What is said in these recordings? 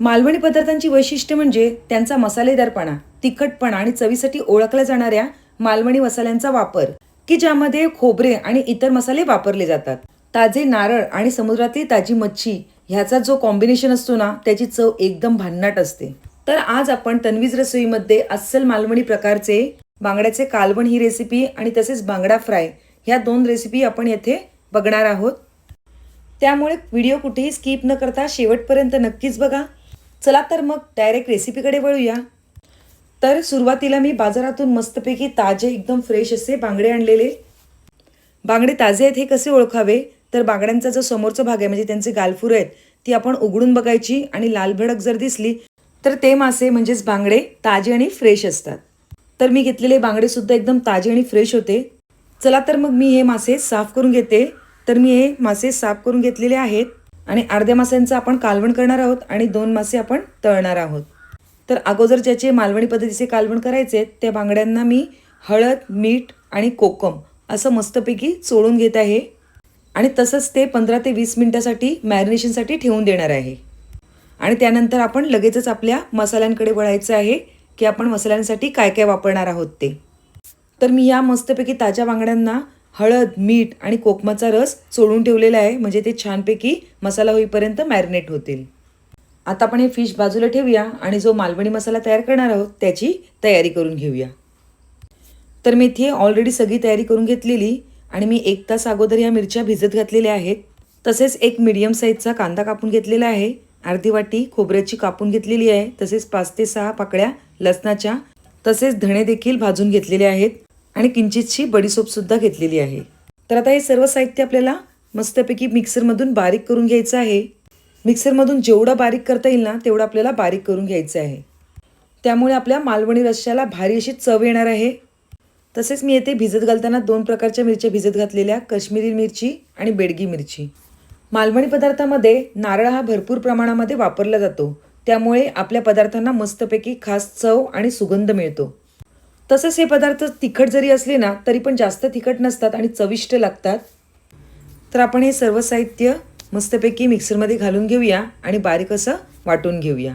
मालवणी पदार्थांची वैशिष्ट्य म्हणजे त्यांचा मसालेदारपणा तिखटपणा आणि चवीसाठी ओळखल्या जाणाऱ्या मालवणी मसाल्यांचा वापर की ज्यामध्ये खोबरे आणि इतर मसाले वापरले जातात. ताजे नारळ आणि समुद्रातली ताजी मच्छी ह्याचा जो कॉम्बिनेशन असतो ना त्याची चव एकदम भन्नाट असते. तर आज आपण तन्वीज रसोईमध्ये अस्सल मालवणी प्रकारचे बांगड्याचे कालवण ही रेसिपी आणि तसेच बांगडा फ्राय ह्या दोन रेसिपी आपण येथे बघणार आहोत. त्यामुळे व्हिडिओ कुठेही स्किप न करता शेवटपर्यंत नक्कीच बघा. चला तर मग डायरेक्ट रेसिपीकडे वळूया. तर सुरुवातीला मी बाजारातून मस्तपैकी ताजे एकदम फ्रेश असे बांगडे आणलेले. बांगडे ताजे आहेत हे कसे ओळखावे? तर बांगड्यांचा जो समोरचा भाग आहे म्हणजे त्यांचे गालफुरं आहेत ती आपण उघडून बघायची आणि लाल भडक जर दिसली तर ते मासे म्हणजेच बांगडे ताजे आणि फ्रेश असतात. तर मी घेतलेले बांगडेसुद्धा एकदम ताजे आणि फ्रेश होते. चला तर मग मी हे मासे साफ करून घेते. तर मी हे मासे साफ करून घेतलेले आहेत. आणि अर्ध्या माशांचं आपण कालवण करणार आहोत आणि दोन मासे आपण तळणार आहोत. तर अगोदर ज्याचे मालवणी पद्धतीचे कालवण करायचे आहेत, त्या बांगड्यांना मी हळद मीठ आणि कोकम असं मस्तपैकी चोळून घेत आहे आणि तसंच ते पंधरा ते वीस मिनटासाठी मॅरिनेशनसाठी ठेवून देणार आहे. आणि त्यानंतर आपण लगेचच आपल्या मसाल्यांकडे वळायचं आहे की आपण मसाल्यांसाठी काय काय वापरणार आहोत ते. तर मी या मस्तपैकी ताज्या बांगड्यांना हळद मीठ आणि कोकमाचा रस चोळून ठेवलेला आहे. म्हणजे ते छानपैकी मसाला होईपर्यंत मॅरिनेट होतील. आता आपण हे फिश बाजूला ठेवूया आणि जो मालवणी मसाला तयार करणार आहोत त्याची तयारी करून घेऊया. तर मी इथे ऑलरेडी सगळी तयारी करून घेतलेली आणि मी एक तास अगोदर या मिरच्या भिजत घातलेल्या आहेत. तसेच एक मिडियम साईजचा कांदा कापून घेतलेला आहे. अर्धी वाटी खोबऱ्याची कापून घेतलेली आहे. तसेच पाच ते सहा पाकळ्या लसणाच्या. तसेच धणे देखील भाजून घेतलेले आहेत. आणि किंचितशी बडीसोपसुद्धा घेतलेली आहे. तर आता हे सर्व साहित्य आपल्याला मस्तपैकी मिक्सरमधून बारीक करून घ्यायचं आहे. मिक्सरमधून जेवढं बारीक करता येईल ना तेवढं आपल्याला बारीक करून घ्यायचं आहे. त्यामुळे आपल्या मालवणी रश्श्याला भारी अशी चव येणार आहे. तसेच मी येथे भिजत घालताना दोन प्रकारच्या मिरच्या भिजत घातलेल्या कश्मीरी मिरची आणि बेडगी मिरची. मालवणी पदार्थामध्ये नारळ हा भरपूर प्रमाणामध्ये वापरला जातो. त्यामुळे आपल्या पदार्थांना मस्तपैकी खास चव आणि सुगंध मिळतो. तसंच हे पदार्थ तिखट जरी असले ना तरी पण जास्त तिखट नसतात आणि चविष्ट लागतात. तर आपण हे सर्व साहित्य मस्तपैकी मिक्सरमध्ये घालून घेऊया आणि बारीक असं वाटून घेऊया.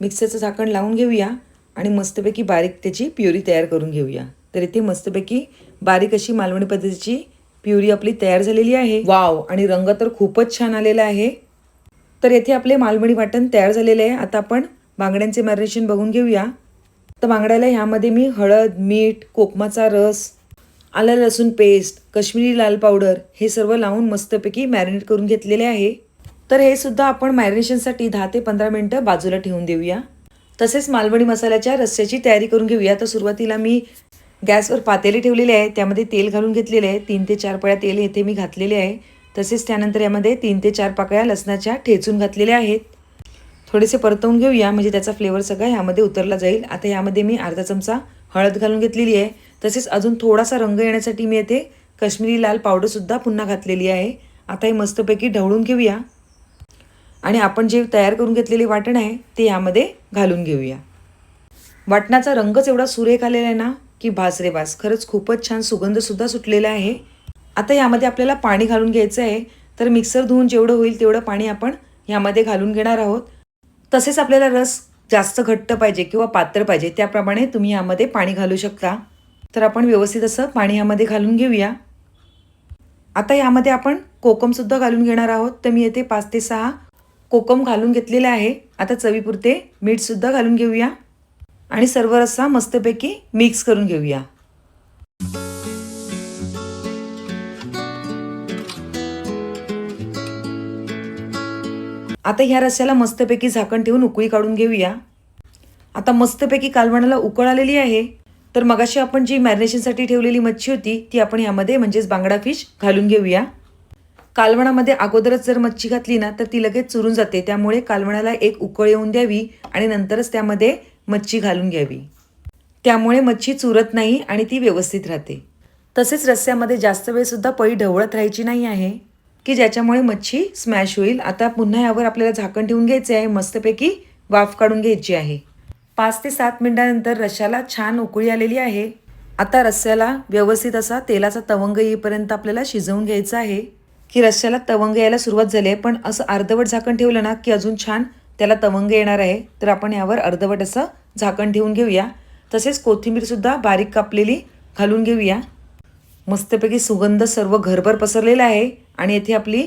मिक्सरचं झाकण लावून घेऊया आणि मस्तपैकी बारीक त्याची प्युरी तयार करून घेऊया. तर इथे मस्तपैकी बारीक अशी मालवणी पद्धतीची प्युरी आपली तयार झालेली आहे. वाव. आणि रंग तर खूपच छान आलेला आहे. तर येथे आपले मालवणी वाटण तयार झालेले आहे. आता आपण बांगड्यांचे मॅरिनेशन बघून घेऊया. तर बांगड्याला ह्यामध्ये मी हळद मीठ कोकमाचा रस आलं लसूण पेस्ट कश्मीरी लाल पावडर हे सर्व लावून मस्तपैकी मॅरिनेट करून घेतलेले आहे. तर हे सुद्धा आपण मॅरिनेशनसाठी दहा ते पंधरा मिनटं बाजूला ठेवून देऊया. तसेच मालवणी मसाल्याच्या रस्स्याची तयारी करून घेऊया. तर सुरुवातीला मी गॅसवर पातेले ठेवलेले आहे. त्यामध्ये तेल घालून घेतलेले आहे. तीन ते चार पळ्या तेल येथे मी घातलेले आहे. तसेच त्यानंतर यामध्ये तीन ते चार पाकळ्या लसणाच्या ठेचून घातलेल्या आहेत. थोडेसे परतवून घेऊया. म्हणजे त्याचा फ्लेवर सगळा ह्यामध्ये उतरला जाईल. आता यामध्ये मी अर्धा चमचा हळद घालून घेतलेली आहे. तसेच अजून थोडासा रंग येण्यासाठी मी येथे कश्मीरी लाल पावडरसुद्धा पुन्हा घातलेली आहे. आता हे मस्तपैकी ढवळून घेऊया. आणि आपण जे तयार करून घेतलेले वाटण आहे ते यामध्ये घालून घेऊया. वाटणाचा रंगच एवढा सुरेख आलेला आहे ना की भास रे भास. खरंच खूपच छान सुगंधसुद्धा सुटलेला आहे. आता यामध्ये आपल्याला पाणी घालून घ्यायचं आहे. तर मिक्सर धुवून जेवढं होईल तेवढं पाणी आपण यामध्ये घालून घेणार आहोत. तसेच आपल्याला रस जास्त घट्ट पाहिजे किंवा पातळ पाहिजे त्याप्रमाणे तुम्ही यामध्ये पाणी घालू शकता. तर आपण व्यवस्थित असं पाणी यामध्ये घालून घेऊया. आता यामध्ये आपण कोकमसुद्धा घालून घेणार आहोत. तर मी येथे पाच ते सहा कोकम घालून घेतलेले आहे. आता चवीपुरते मीठसुद्धा घालून घेऊया. आणि सर्व रस्सा मस्तपैकी मिक्स करून घेऊया. आता ह्या रस्स्याला मस्तपैकी झाकण ठेवून उकळी काढून घेऊया. आता मस्तपैकी कालवणाला उकळ आलेली आहे. तर मगाशी आपण जी मॅरिनेशनसाठी ठेवलेली मच्छी होती ती आपण यामध्ये म्हणजेच बांगडा फिश घालून घेऊया. कालवणामध्ये अगोदरच जर मच्छी घातली ना तर ती लगेच चुरून जाते. त्यामुळे कालवणाला एक उकळ येऊन द्यावी आणि नंतरच त्यामध्ये मच्छी घालून घ्यावी. त्यामुळे मच्छी चुरत नाही आणि ती व्यवस्थित राहते. तसेच रस्स्यामध्ये जास्त वेळसुद्धा पळी ढवळत राहायची नाही आहे. की ज्याच्यामुळे मच्छी स्मॅश होईल. आता पुन्हा यावर आपल्याला झाकण ठेवून घ्यायचे आहे. मस्तपैकी वाफ काढून घ्यायची आहे. पाच ते सात मिनिटानंतर रश्याला छान उकळी आलेली आहे. आता रस्स्याला व्यवस्थित असा तेलाचा तवंग येईपर्यंत आपल्याला शिजवून घ्यायचा आहे. की रस्स्याला तवंग यायला सुरुवात झाली आहे पण असं अर्धवट झाकण ठेवलं ना की अजून छान त्याला तवंग येणार आहे. तर आपण यावर अर्धवट असं झाकण ठेवून घेऊया. तसेच कोथिंबीरसुद्धा बारीक कापलेली घालून घेऊया. मस्तपैकी सुगंध सर्व घरभर पसरलेला आहे आणि येथे आपली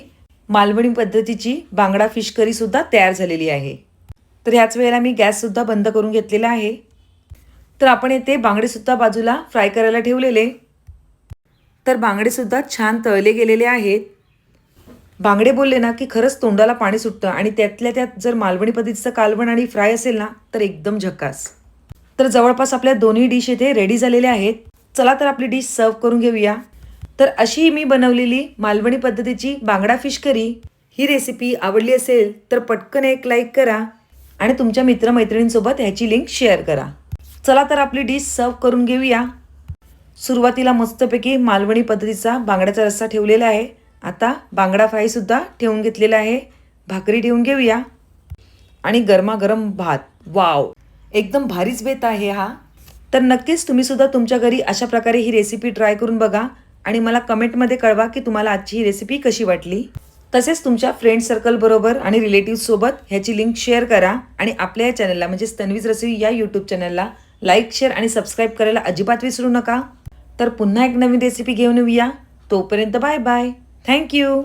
मालवणी पद्धतीची बांगडा फिश करीसुद्धा तयार झालेली आहे. तर ह्याच वेळेला मी गॅससुद्धा बंद करून घेतलेला आहे. तर आपण येथे बांगडेसुद्धा बाजूला फ्राय करायला ठेवलेले. तर बांगडेसुद्धा छान तळले गेलेले आहेत. बांगडे बोलले ना की खरंच तोंडाला पाणी सुटतं आणि त्यातल्या त्यात जर मालवणी पद्धतीचं कालवण आणि फ्राय असेल ना तर एकदम झकास. तर जवळपास आपल्या दोन्ही डिश येथे रेडी झालेल्या आहेत. चला तर आपली डिश सर्व करून घेऊया. तर अशी मी बनवलेली मालवणी पद्धतीची बांगडा फिश करी. ही रेसिपी आवडली असेल तर पटकन एक लाईक करा आणि तुमच्या मित्रमैत्रिणींसोबत ह्याची लिंक शेअर करा. चला तर आपली डिश सर्व करून घेऊया. सुरुवातीला मस्तपैकी मालवणी पद्धतीचा बांगड्याचा रस्सा ठेवलेला आहे. आता बांगडा फ्रायसुद्धा ठेवून घेतलेला आहे. भाकरी ठेवून घेऊया. आणि गरमागरम भात. वाव एकदम भारीच बेत आहे हा. तर नक्कीच तुम्हीसुद्धा तुमच्या घरी अशा प्रकारे ही रेसिपी ट्राय करून बघा आणि मला कमेंटमध्ये कळवा की तुम्हाला आजची ही रेसिपी कशी वाटली. तसेच तुमच्या फ्रेंड सर्कलबरोबर आणि रिलेटिव्हसोबत ह्याची लिंक शेअर करा आणि आपल्या या चॅनलला म्हणजे तन्वीज रसिवी या यूट्यूब चॅनलला लाईक शेअर आणि सबस्क्राईब करायला अजिबात विसरू नका. तर पुन्हा एक नवीन रेसिपी घेऊन येऊया. तोपर्यंत बाय बाय थँक्यू